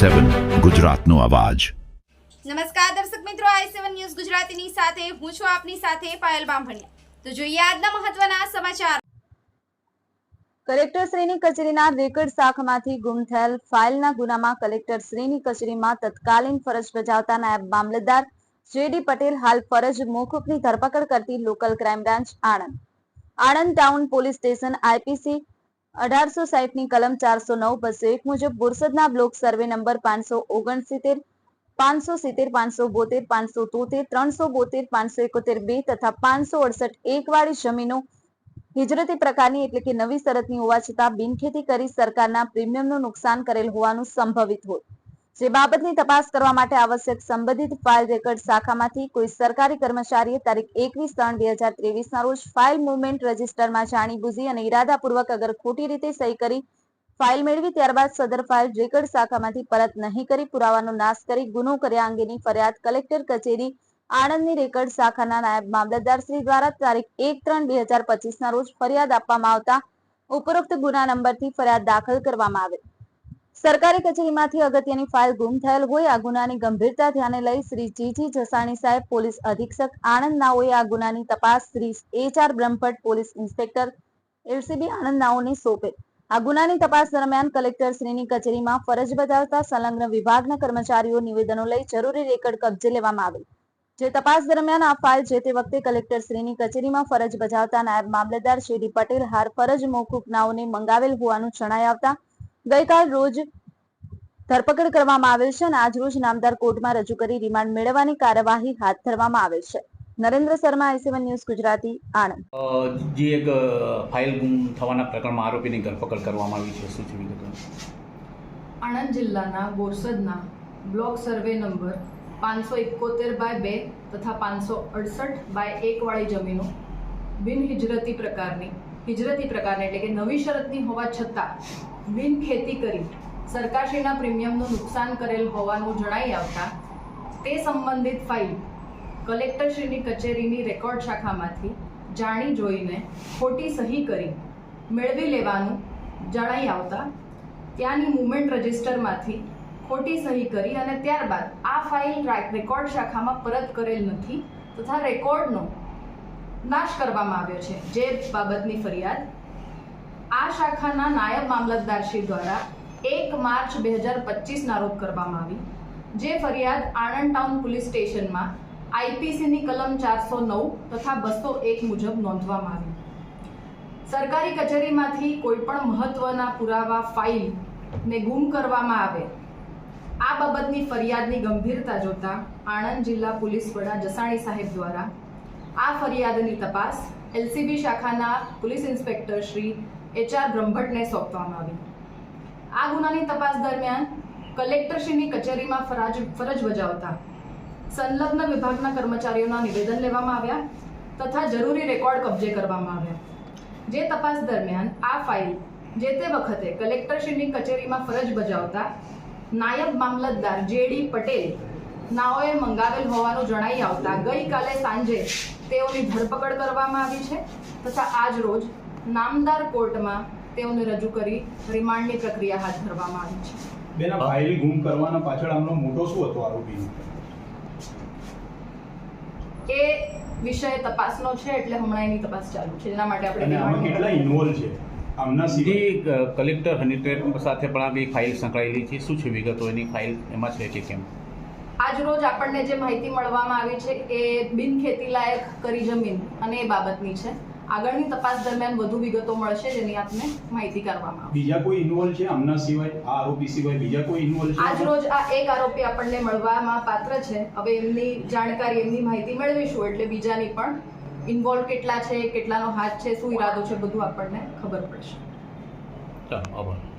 સેવન ગુજરાતનો અવાજ. નમસ્કાર દર્શક મિત્રો આઈ સેવન ન્યૂઝ ગુજરાતીની સાથે હું છું આપની સાથે પાયલ બામભણિયા. તો જોઈએ આજના મહત્વના સમાચાર. કલેક્ટરશ્રીની કચેરીના રેકર્ડ શાખમાંથી ગુમ થયેલ ફાઇલના ગુનામાં કલેક્ટરશ્રીની કચેરીમાં તત્કાલીન ફરજ બજાવતા નાયબ મામલતદાર જેડી પટેલ હાલ ફરજ મોકૂફની ધરપકડ કરતી local crime branch Anand. Anand town police station IPC અઢારસો સાહીઠની કલમ ચારસો નવ બસો એક મુજબ બોરસદના બ્લોક સર્વે નંબર પાંચસો ઓગણસિત્તેર, પાંચસો સિત્તેર, પાંચસો બોતેર, પાંચસો તોતેર, ત્રણસો બોતેર, પાંચસો એકોતેર બે તથા પાંચસો અડસઠ એક વાળી જમીનો હિજરતી પ્રકારની એટલે કે નવી શરતની હોવા છતાં બિનખેતી કરી સરકારના પ્રીમિયમનું નુકસાન કરેલ હોવાનું સંભવિત હોય. જે બાબતની તપાસ કરવા માટે આવશ્યક સંબંધિત ફાઇલ રેકર્ડ શાખામાંથી કોઈ સરકારી કર્મચારીએ તારીખ એકવીસ ત્રણ બે હજાર ત્રેવીસના રોજ ફાઇલ મુવમેન્ટ રજિસ્ટરમાં જાણીબુજી અને ઇરાદાપૂર્વક અગર ખોટી રીતે સહી કરી ફાઇલ મેળવી ત્યારબાદ સદર ફાઇલ રેકર્ડ શાખામાંથી પરત નહીં કરી પુરાવાનો નાશ કરી ગુનો કર્યા અંગેની ફરિયાદ કલેક્ટર કચેરી આણંદની રેકર્ડ શાખાના નાયબ મામલતદાર શ્રી દ્વારા તારીખ એક ત્રણ બે હજાર પચીસના રોજ ફરિયાદ આપવામાં આવતા ઉપરોક્ત ગુના નંબરથી ફરિયાદ દાખલ કરવામાં આવેલ સરકારી કચેરીમાંથી અગત્યની ફાઇલ ગુમ થયેલ હોય આ ગુનાની ગંભીરતા ધ્યાને લઈ શ્રી જીજી જસાણી સાહેબ પોલીસ અધિક્ષક આણંદ નાઓએ આ ગુનાની તપાસ Shri H R Brahmbhatt police inspector LCB Anand નાઓને સોંપેલ. આ ગુનાની તપાસ દરમિયાન કલેક્ટર શ્રીની કચેરીમાં ફરજ બજાવતા સંલગ્ન વિભાગના કર્મચારીઓ નિવેદનો લઈ જરૂરી રેકર્ડ કબજે લેવામાં આવેલ. જે તપાસ દરમિયાન આ ફાઇલ જે તે વખતે કલેક્ટર શ્રીની કચેરીમાં ફરજ બજાવતા નાયબ મામલતદાર શ્રી પટેલ હાર ફરજ મોકૂફ નાઓને મંગાવેલ હોવાનું જણાઈ આવતા ગઈકાલ રોજ ધરપકડ કરવામાં આવેલ છે અને આજ રોજ નામદાર કોર્ટમાં રજૂ કરી રિમાન્ડ મેળવવાની કાર્યવાહી હાથ ધરવામાં આવેલ છે. Narendra Sharma IC one news Gujarati Anand. જે એક ફાઇલ ગુમ થવાના પ્રકરણમાં આરોપીની ધરપકડ કરવામાં આવી છે શું છે વિગત આણંદ જિલ્લાના બોરસદના બ્લોક સર્વે નંબર પાંચસો એકોતેર બાય બે તથા પાંચસો અડસઠ બાય એકવાળી જમીનો બિન હિજરતી પ્રકારની હિજરતી પ્રકારની એટલે કે નવી શરતની હોવા છતાં બિન ખેતી કરી સરકારશ્રીના પ્રીમિયમનું નુકસાન કરેલ હોવાનું જણાઈ આવતા તે સંબંધિત ફાઇલ કલેક્ટરશ્રીની કચેરીની રેકોર્ડ શાખામાંથી જાણી જોઈને ખોટી સહી કરી મેળવી લેવાનું જણાઈ આવતા ત્યાંની મુવમેન્ટ રજિસ્ટરમાંથી ખોટી સહી કરી અને ત્યારબાદ આ ફાઇલ રેકોર્ડ શાખામાં પરત કરેલ નથી તથા રેકોર્ડનો નાશ કરવામાં આવ્યો છે. જે બાબતની ફરિયાદ આ શાખાના નાયબ મામલતદારશ્રી દ્વારા એક માર્ચ બે હજાર પચીસના રોજ કરવામાં આવી, જે ફરિયાદ આણંદ ટાઉન પોલીસ સ્ટેશનમાં આઈપીસીની કલમ ચારસો નવ તથા બસો એક મુજબ નોંધવામાં આવી. સરકારી કચેરીમાંથી કોઈપણ મહત્વના પુરાવા ફાઇલને ગુમ કરવામાં આવે, આ બાબતની ફરિયાદની ગંભીરતા જોતા આણંદ જિલ્લા પોલીસ વડા જસાણી સાહેબ દ્વારા આ ફરિયાદની તપાસ એલસીબી શાખાના police inspector Shri H R બ્રહ્મભટ્ટને સોંપવામાં આવી. આ ગુનાની તપાસ દરમિયાન કલેક્ટરશ્રીની કચેરીમાં ફરજ ફરજ બજાવતા સંલગ્ન વિભાગના કર્મચારીઓના નિવેદન લેવામાં આવ્યા તથા જરૂરી રેકોર્ડ કબજે કરવામાં આવ્યા. જે તપાસ દરમિયાન આ ફાઇલ જે તે વખતે કલેક્ટરશ્રીની કચેરીમાં ફરજ બજાવતા નાયબ મામલતદાર જેડી પટેલ નાઓએ મંગાવેલ હોવાનું જણાઈ આવતા ગઈકાલે સાંજે તેઓની ધરપકડ કરવામાં આવી છે તથા આજ રોજ નામદાર કોર્ટમાં તેઓને રજૂ કરી રિમાન્ડની પ્રક્રિયા હાથ ધરવામાં આવી છે. બેન આ ફાઇલ ગુમ કરવાના પાછળ આમનો મોટો શું હતો આરોપી? એ વિષય તપાસનો છે એટલે હમણાં એની તપાસ ચાલુ છે. એના માટે આપણે આમાં કેટલા ઇન્વોલ્વ છે? આમના કલેક્ટર હની ટ્રેક સાથે પણ આ બી ફાઇલ સંકળાયેલી છે. શું છે વિગતો? એની ફાઇલ એમાં છે કે કેમ? આજ રોજ આપણને જે માહિતી મળવામાં આવી છે એ બિન ખેતી લાયક કરી જમીન અને એ બાબતની છે. આગળની તપાસ દરમિયાન વધુ વિગતો મળશે જેની આપને માહિતી કરવામાં આવશે. બીજા કોઈ ઇન્વોલ્વ છે આમના સિવાય? આ આરોપી સિવાય બીજા કોઈ ઇન્વોલ્વ છે? આજ રોજ આ એક આરોપી આપણને મળવામાં પાત્ર છે. હવે એમની જાણકારી એમની માહિતી મેળવીશું એટલે બીજાની પણ ઇન્વોલ્વ કેટલા છે કેટલાનો હાથ છે શું ઈરાદો છે બધું આપણને ખબર પડશે. ચાલો આભાર.